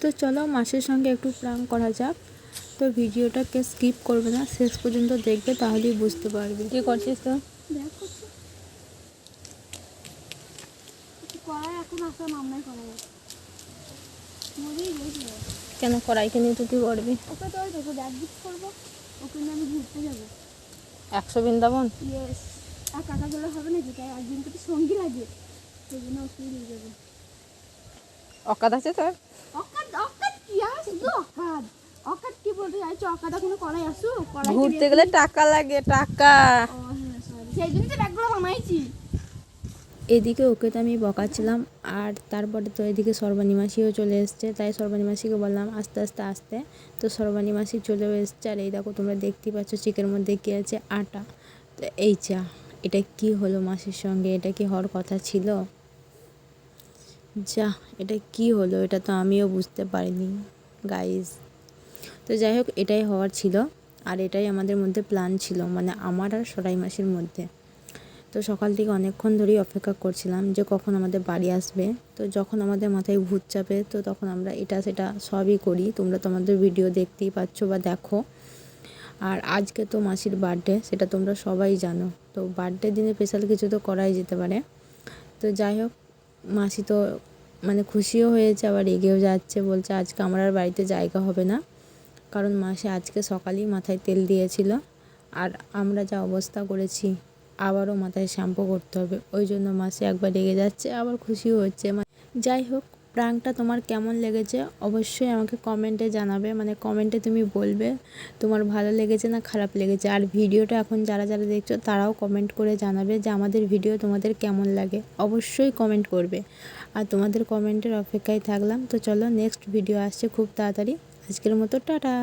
তো চলো মাসের সঙ্গে একটু প্রাং করা যাক। তো ভিডিওটাকে স্কিপ করবে না শেষ পর্যন্ত দেখবে তাহলেই বুঝতে পারবে। কি করছিস তো? দেখ। কড়াই এখন আসা নামনাই করা যায় কেন কড়াইকে নিয়ে তুই কি করবি ওকে তো তোকে ব্যাগ গিফট করব। ওকে নিয়ে আমি ঘুরতে যাব। একশো বৃন্দাবন? ইয়েস আর কাকা গেলে হবে তাই একদিন তো সঙ্গী লাগে সেই জন্য ওকে নিয়ে যাব। অকাদ আছে তোর? বলতে চাইছো অকাত কোনো কড়াই আসু কড়াই ঘুরতে গেলে টাকা লাগে টাকা। হ্যাঁ সরি সেই জন্য তো ব্যাগগুলো বানাইছি এদিকে ওকে তো আমি বকাচ্ছিলাম আর তারপরে তো এদিকে সর্বাণী মাসিও চলে এসছে তাই সর্বাণী মাসিকে বললাম আস্তে আস্তে আস্তে। তো সর্বাণী মাসি চলেও এসছে আর এই দেখো তোমরা দেখতেই পাচ্ছ চিকের মধ্যে কী আছে আটা। তো এই চা এটা কি হলো মাসির সঙ্গে? এটা কি হওয়ার কথা ছিল? যা এটা কি হলো? এটা তো আমিও বুঝতে পারিনি গাইজ তো যাই হোক, এটাই হওয়ার ছিল। আর এটাই আমাদের মধ্যে প্ল্যান ছিল মানে আমার আর সরাই মাসির মধ্যে। তো সকাল থেকে অনেকক্ষণ ধরেই অপেক্ষা করছিলাম যে কখন আমাদের বাড়ি আসবে। তো যখন আমাদের মাথায় ভূত চাপে, তো তখন আমরা এটা সেটা সবই করি। তোমরা তো আমাদের ভিডিও দেখতেই পাচ্ছ বা দেখো। আর আজকে তো মাসির বার্থডে সেটা তোমরা সবাই জানো। তো বার্থডে দিনে স্পেশাল কিছু তো করাই যেতে পারে। তো যাই হোক, মাসি তো মানে খুশিও হয়েছে, আবার এগিয়েও যাচ্ছে, বলছে আজকে আমার আর বাড়িতে জায়গা হবে না। কারণ মাসি আজকে সকালেই মাথায় তেল দিয়েছিল। আর আমরা যা অবস্থা করেছি, আবারও মাথায় শ্যাম্পু করতে হবে। ওই জন্য মাসি একবার রেগে যাচ্ছে, আবার খুশিও হচ্ছে। যাই হোক প্রাংটা তোমার কেমন লেগেছে অবশ্যই আমাকে কমেন্টে জানাবে। মানে কমেন্টে তুমি বলবে, তোমার ভালো লেগেছে না খারাপ লেগেছে। আর ভিডিওটা এখন যারা যারা দেখছ, তারাও কমেন্ট করে জানাবে যে আমাদের ভিডিও তোমাদের কেমন লাগে। অবশ্যই কমেন্ট করবে। আর তোমাদের কমেন্টের অপেক্ষায় থাকলাম। তো চলো, নেক্সট ভিডিও আসছে খুব তাড়াতাড়ি। আজকের মতো টাটা।